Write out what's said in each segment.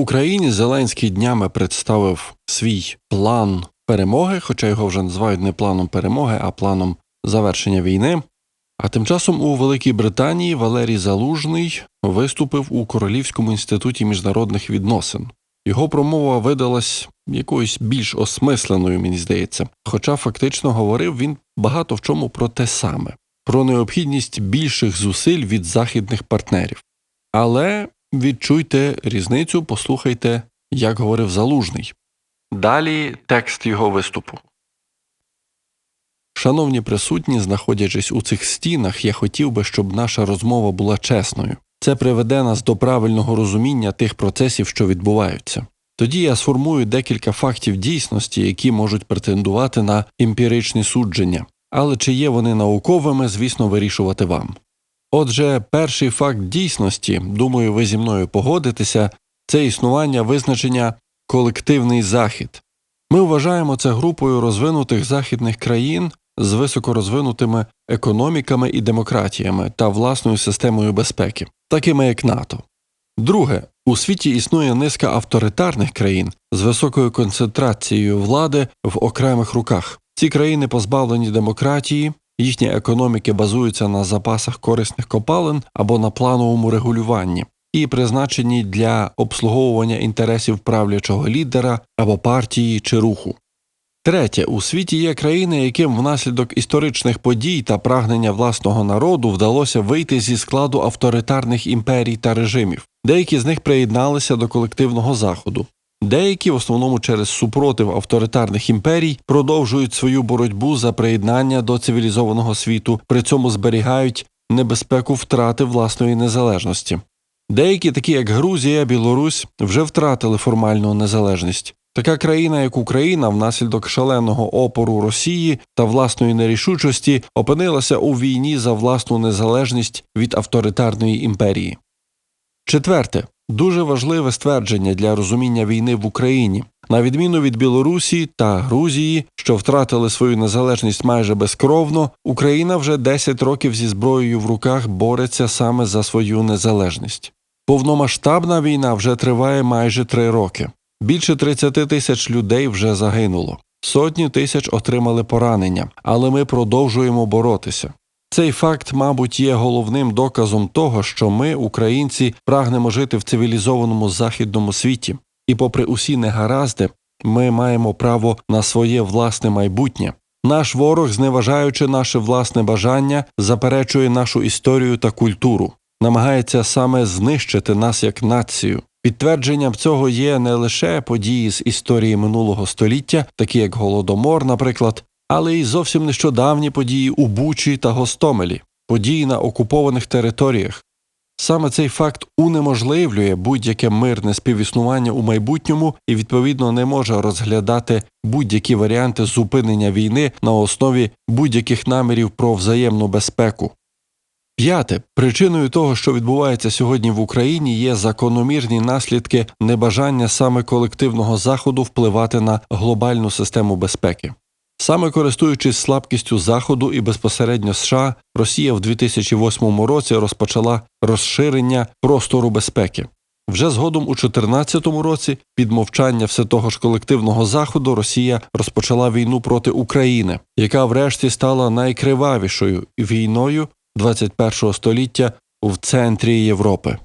Україні Зеленський днями представив свій план перемоги, хоча його вже називають не планом перемоги, а планом завершення війни. А тим часом у Великій Британії Валерій Залужний виступив у Королівському інституті міжнародних відносин. Його промова видалась якоюсь більш осмисленою, мені здається, хоча фактично говорив він багато в чому про те саме, про необхідність більших зусиль від західних партнерів. Але відчуйте різницю, послухайте, як говорив Залужний. Далі текст його виступу. Шановні присутні, знаходячись у цих стінах, я хотів би, щоб наша розмова була чесною. Це приведе нас до правильного розуміння тих процесів, що відбуваються. Тоді я сформую декілька фактів дійсності, які можуть претендувати на емпіричні судження, але чи є вони науковими, звісно, вирішувати вам. Отже, перший факт дійсності, думаю, ви зі мною погодитеся, це існування визначення колективний захід. Ми вважаємо це групою розвинутих західних країн з високорозвинутими економіками і демократіями та власною системою безпеки, такими як НАТО. Друге, у світі існує низка авторитарних країн з високою концентрацією влади в окремих руках. Ці країни позбавлені демократії, їхні економіки базуються на запасах корисних копалин або на плановому регулюванні і призначені для обслуговування інтересів правлячого лідера або партії чи руху. Третє, у світі є країни, яким внаслідок історичних подій та прагнення власного народу вдалося вийти зі складу авторитарних імперій та режимів. Деякі з них приєдналися до колективного заходу. Деякі, в основному через супротив авторитарних імперій, продовжують свою боротьбу за приєднання до цивілізованого світу, при цьому зберігають небезпеку втрати власної незалежності. Деякі, такі як Грузія, Білорусь, вже втратили формальну незалежність. Така країна, як Україна, внаслідок шаленого опору Росії та власної нерішучості опинилася у війні за власну незалежність від авторитарної імперії. Четверте дуже важливе ствердження для розуміння війни в Україні. На відміну від Білорусі та Грузії, що втратили свою незалежність майже безкровно, Україна вже 10 років зі зброєю в руках бореться саме за свою незалежність. Повномасштабна війна вже триває майже три роки. Більше 30 тисяч людей вже загинуло, сотні тисяч отримали поранення, але ми продовжуємо боротися. Цей факт, мабуть, є головним доказом того, що ми, українці, прагнемо жити в цивілізованому західному світі, і, попри усі негаразди, ми маємо право на своє власне майбутнє. Наш ворог, зневажаючи наше власне бажання, заперечує нашу історію та культуру, намагається саме знищити нас як націю. Підтвердженням цього є не лише події з історії минулого століття, такі як Голодомор, наприклад, але й зовсім нещодавні події у Бучі та Гостомелі, події на окупованих територіях. Саме цей факт унеможливлює будь-яке мирне співіснування у майбутньому і, відповідно, не може розглядати будь-які варіанти зупинення війни на основі будь-яких намірів про взаємну безпеку. П'яте причиною того, що відбувається сьогодні в Україні, є закономірні наслідки небажання саме колективного заходу впливати на глобальну систему безпеки. Саме користуючись слабкістю Заходу і безпосередньо США, Росія в 2008 році розпочала розширення простору безпеки. Вже згодом у 2014 році, під мовчання все того ж колективного заходу, Росія розпочала війну проти України, яка врешті стала найкривавішою війною 21 століття в центрі Європи.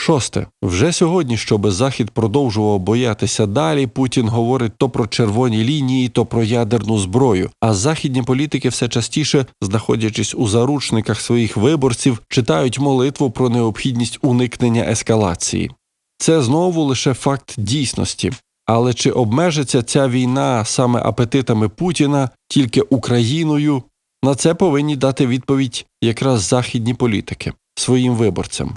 Шосте вже сьогодні, щоб Захід продовжував боятися далі, Путін говорить то про червоні лінії, то про ядерну зброю. А західні політики все частіше, знаходячись у заручниках своїх виборців, читають молитву про необхідність уникнення ескалації. Це знову лише факт дійсності. Але чи обмежиться ця війна саме апетитами Путіна тільки Україною? На це повинні дати відповідь якраз західні політики своїм виборцям.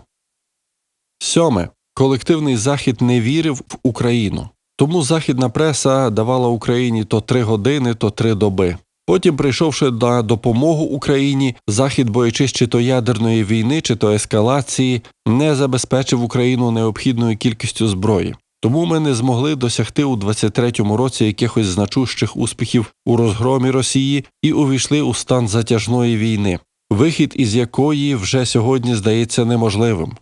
Сьоме колективний захід не вірив в Україну. Тому західна преса давала Україні то три години, то три доби. Потім, прийшовши на допомогу Україні, захід, боячись чи то ядерної війни, чи то ескалації, не забезпечив Україну необхідною кількістю зброї. Тому ми не змогли досягти у 23-му році якихось значущих успіхів у розгромі Росії і увійшли у стан затяжної війни, вихід із якої вже сьогодні здається неможливим.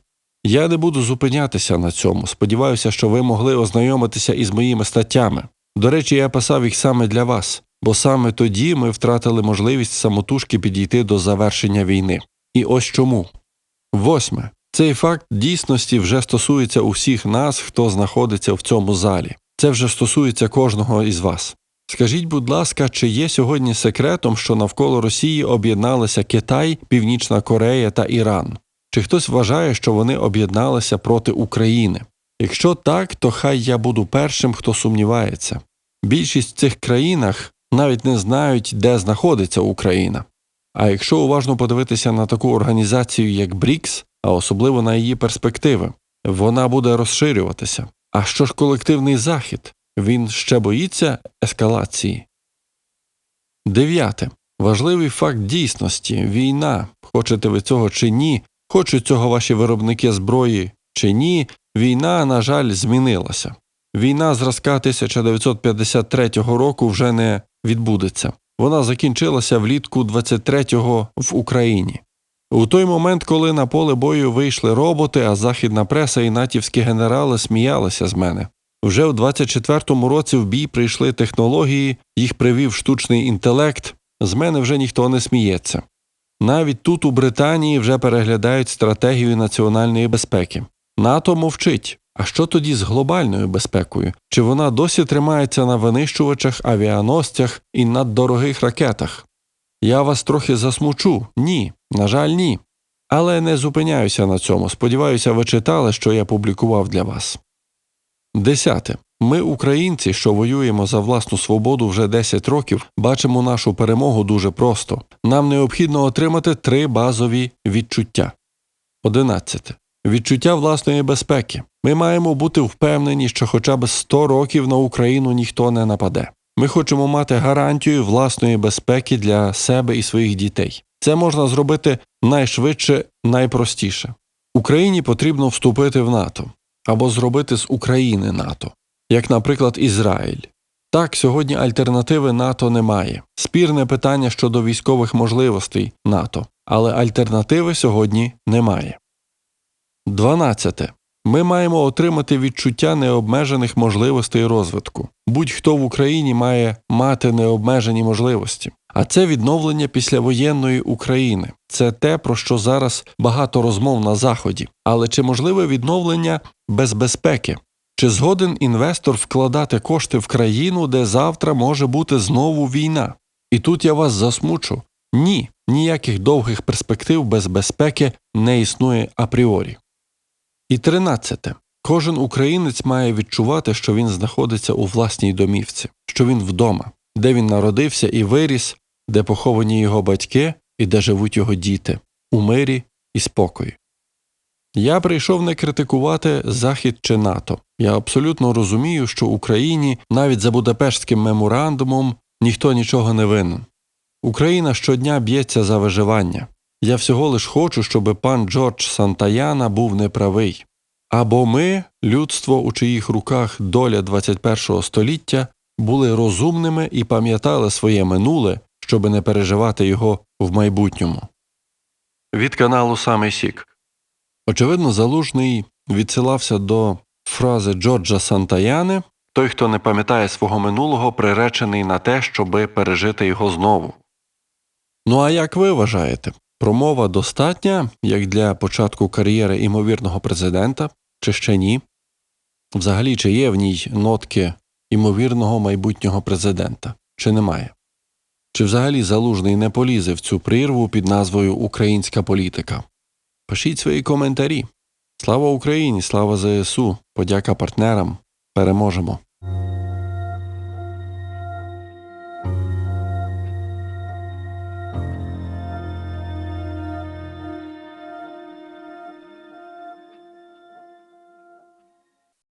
Я не буду зупинятися на цьому. Сподіваюся, що ви могли ознайомитися із моїми статтями. До речі, я писав їх саме для вас, бо саме тоді ми втратили можливість самотужки підійти до завершення війни. І ось чому. Восьме. Цей факт дійсності вже стосується усіх нас, хто знаходиться в цьому залі. Це вже стосується кожного із вас. Скажіть, будь ласка, чи є сьогодні секретом, що навколо Росії об'єдналися Китай, Північна Корея та Іран? Чи хтось вважає, що вони об'єдналися проти України? Якщо так, то хай я буду першим, хто сумнівається. Більшість в цих країнах навіть не знають, де знаходиться Україна. А якщо уважно подивитися на таку організацію, як БРІКС, а особливо на її перспективи, вона буде розширюватися. А що ж колективний захід? Він ще боїться ескалації. Дев'яте. Важливий факт дійсності війна. Хочете ви цього чи ні, хочуть цього ваші виробники зброї чи ні, війна, на жаль, змінилася. Війна зразка 1953 року вже не відбудеться. Вона закінчилася влітку 23-го в Україні. У той момент, коли на поле бою вийшли роботи, а західна преса і натівські генерали сміялися з мене. Вже в 24-му році в бій прийшли технології, їх привів штучний інтелект. З мене вже ніхто не сміється. Навіть тут, у Британії, вже переглядають стратегію національної безпеки. НАТО мовчить. А що тоді з глобальною безпекою? Чи вона досі тримається на винищувачах, авіаносцях і наддорогих ракетах? Я вас трохи засмучу. Ні, на жаль, ні. Але не зупиняюся на цьому. Сподіваюся, ви читали, що я публікував для вас. Десяте. Ми, українці, що воюємо за власну свободу вже 10 років, бачимо нашу перемогу дуже просто. Нам необхідно отримати три базові відчуття. Одинадцяте. Відчуття власної безпеки. Ми маємо бути впевнені, що хоча б 100 років на Україну ніхто не нападе. Ми хочемо мати гарантію власної безпеки для себе і своїх дітей. Це можна зробити найшвидше, найпростіше. Україні потрібно вступити в НАТО або зробити з України НАТО, як, наприклад, Ізраїль. Так, сьогодні альтернативи НАТО немає. Спірне питання щодо військових можливостей НАТО, але альтернативи сьогодні немає. 12. Ми маємо отримати відчуття необмежених можливостей розвитку. Будь-хто в Україні має мати необмежені можливості. А це відновлення післявоєнної України. Це те, про що зараз багато розмов на Заході. Але чи можливе відновлення без безпеки? Чи згоден інвестор вкладати кошти в країну, де завтра може бути знову війна? І тут я вас засмучу. Ні, ніяких довгих перспектив без безпеки не існує апріорі. І тринадцяте. Кожен українець має відчувати, що він знаходиться у власній домівці, що він вдома, де він народився і виріс, де поховані його батьки і де живуть його діти, у мирі і спокої. Я прийшов не критикувати Захід чи НАТО. Я абсолютно розумію, що Україні навіть за Будапештським меморандумом ніхто нічого не винен. Україна щодня б'ється за виживання. Я всього лиш хочу, щоб пан Джордж Сантаяна був неправий. Або ми, людство, у чиїх руках доля 21 століття, були розумними і пам'ятали своє минуле, щоби не переживати його в майбутньому. Від каналу Самий Сік. Очевидно, залужний відсилався до фрази Джорджа Сантаяни той, хто не пам'ятає свого минулого, приречений на те, щоби пережити його знову. Ну а як ви вважаєте? Промова достатня як для початку кар'єри імовірного президента, чи ще ні? Взагалі, чи є в ній нотки імовірного майбутнього президента, чи немає? Чи взагалі залужний не полізе в цю прірву під назвою Українська політика? Пишіть свої коментарі. Слава Україні, слава ЗСУ, подяка партнерам. Переможемо!